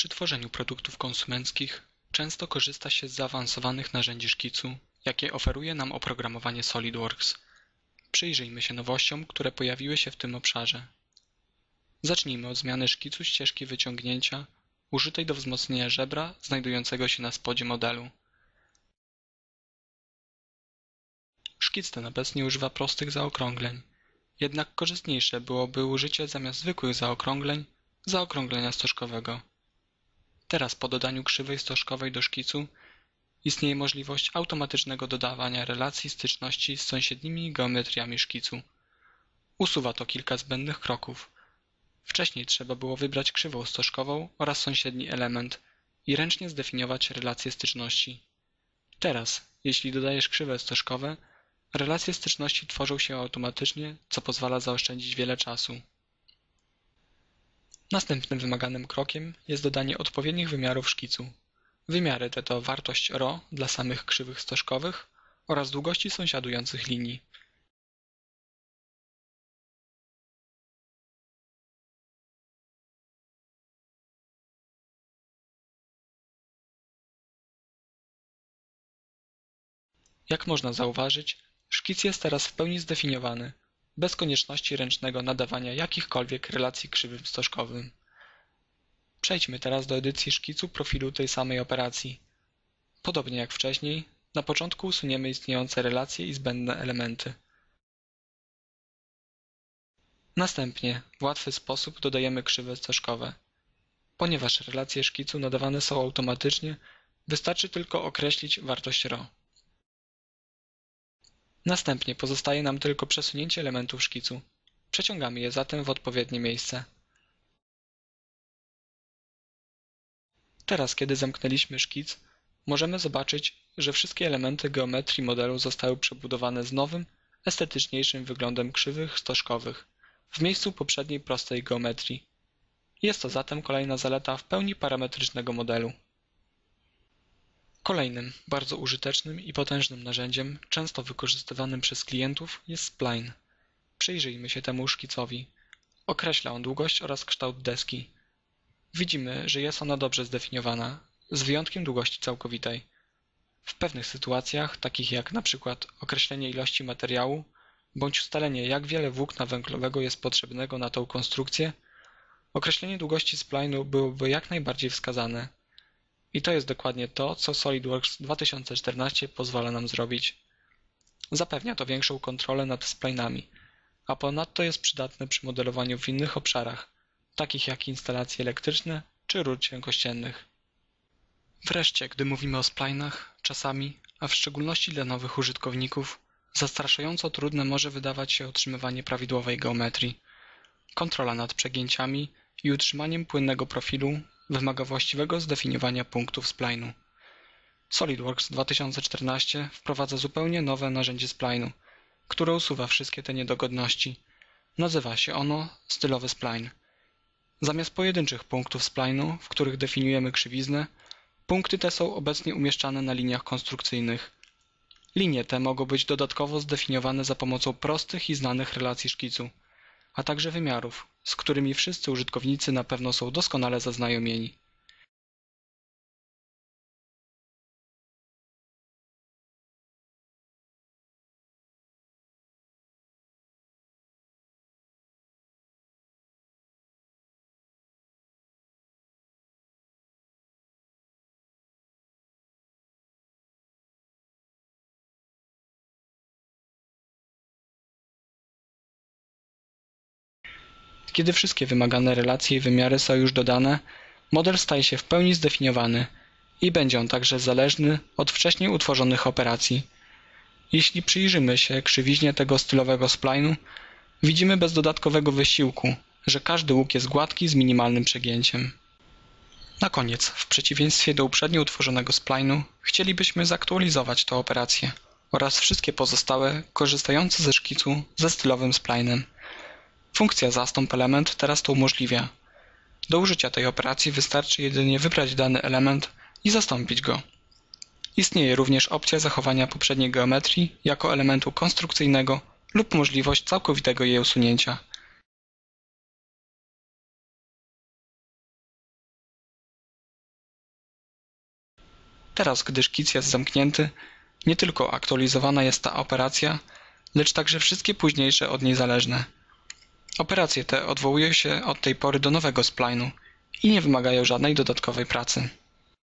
Przy tworzeniu produktów konsumenckich często korzysta się z zaawansowanych narzędzi szkicu, jakie oferuje nam oprogramowanie SolidWorks. Przyjrzyjmy się nowościom, które pojawiły się w tym obszarze. Zacznijmy od zmiany szkicu ścieżki wyciągnięcia użytej do wzmocnienia żebra znajdującego się na spodzie modelu. Szkic ten obecnie używa prostych zaokrągleń, jednak korzystniejsze byłoby użycie zamiast zwykłych zaokrągleń zaokrąglenia stożkowego. Teraz po dodaniu krzywej stożkowej do szkicu istnieje możliwość automatycznego dodawania relacji styczności z sąsiednimi geometriami szkicu. Usuwa to kilka zbędnych kroków. Wcześniej trzeba było wybrać krzywą stożkową oraz sąsiedni element i ręcznie zdefiniować relacje styczności. Teraz, jeśli dodajesz krzywe stożkowe, relacje styczności tworzą się automatycznie, co pozwala zaoszczędzić wiele czasu. Następnym wymaganym krokiem jest dodanie odpowiednich wymiarów szkicu. Wymiary te to wartość ρ dla samych krzywych stożkowych oraz długości sąsiadujących linii. Jak można zauważyć, szkic jest teraz w pełni zdefiniowany, bez konieczności ręcznego nadawania jakichkolwiek relacji krzywym stożkowym. Przejdźmy teraz do edycji szkicu profilu tej samej operacji. Podobnie jak wcześniej, na początku usuniemy istniejące relacje i zbędne elementy. Następnie w łatwy sposób dodajemy krzywe stożkowe. Ponieważ relacje szkicu nadawane są automatycznie, wystarczy tylko określić wartość ρ. Następnie pozostaje nam tylko przesunięcie elementów szkicu. Przeciągamy je zatem w odpowiednie miejsce. Teraz, kiedy zamknęliśmy szkic, możemy zobaczyć, że wszystkie elementy geometrii modelu zostały przebudowane z nowym, estetyczniejszym wyglądem krzywych stożkowych w miejscu poprzedniej prostej geometrii. Jest to zatem kolejna zaleta w pełni parametrycznego modelu. Kolejnym, bardzo użytecznym i potężnym narzędziem, często wykorzystywanym przez klientów, jest spline. Przyjrzyjmy się temu szkicowi. Określa on długość oraz kształt deski. Widzimy, że jest ona dobrze zdefiniowana, z wyjątkiem długości całkowitej. W pewnych sytuacjach, takich jak przykład określenie ilości materiału, bądź ustalenie jak wiele włókna węglowego jest potrzebnego na tą konstrukcję, określenie długości spline'u byłoby jak najbardziej wskazane. I to jest dokładnie to, co SolidWorks 2014 pozwala nam zrobić. Zapewnia to większą kontrolę nad spline'ami, a ponadto jest przydatne przy modelowaniu w innych obszarach, takich jak instalacje elektryczne czy rur cienkościennych. Wreszcie, gdy mówimy o spline'ach, czasami, a w szczególności dla nowych użytkowników, zastraszająco trudne może wydawać się otrzymywanie prawidłowej geometrii. Kontrola nad przegięciami i utrzymaniem płynnego profilu wymaga właściwego zdefiniowania punktów spline'u. SolidWorks 2014 wprowadza zupełnie nowe narzędzie spline'u, które usuwa wszystkie te niedogodności. Nazywa się ono stylowy spline. Zamiast pojedynczych punktów spline'u, w których definiujemy krzywiznę, punkty te są obecnie umieszczane na liniach konstrukcyjnych. Linie te mogą być dodatkowo zdefiniowane za pomocą prostych i znanych relacji szkicu, a także wymiarów, z którymi wszyscy użytkownicy na pewno są doskonale zaznajomieni. Kiedy wszystkie wymagane relacje i wymiary są już dodane, model staje się w pełni zdefiniowany i będzie on także zależny od wcześniej utworzonych operacji. Jeśli przyjrzymy się krzywiźnie tego stylowego spline'u, widzimy bez dodatkowego wysiłku, że każdy łuk jest gładki z minimalnym przegięciem. Na koniec, w przeciwieństwie do uprzednio utworzonego spline'u, chcielibyśmy zaktualizować tę operację oraz wszystkie pozostałe korzystające ze szkicu ze stylowym spline'em. Funkcja zastąp element teraz to umożliwia. Do użycia tej operacji wystarczy jedynie wybrać dany element i zastąpić go. Istnieje również opcja zachowania poprzedniej geometrii jako elementu konstrukcyjnego lub możliwość całkowitego jej usunięcia. Teraz, gdy szkic jest zamknięty, nie tylko aktualizowana jest ta operacja, lecz także wszystkie późniejsze od niej zależne. Operacje te odwołują się od tej pory do nowego splinu i nie wymagają żadnej dodatkowej pracy.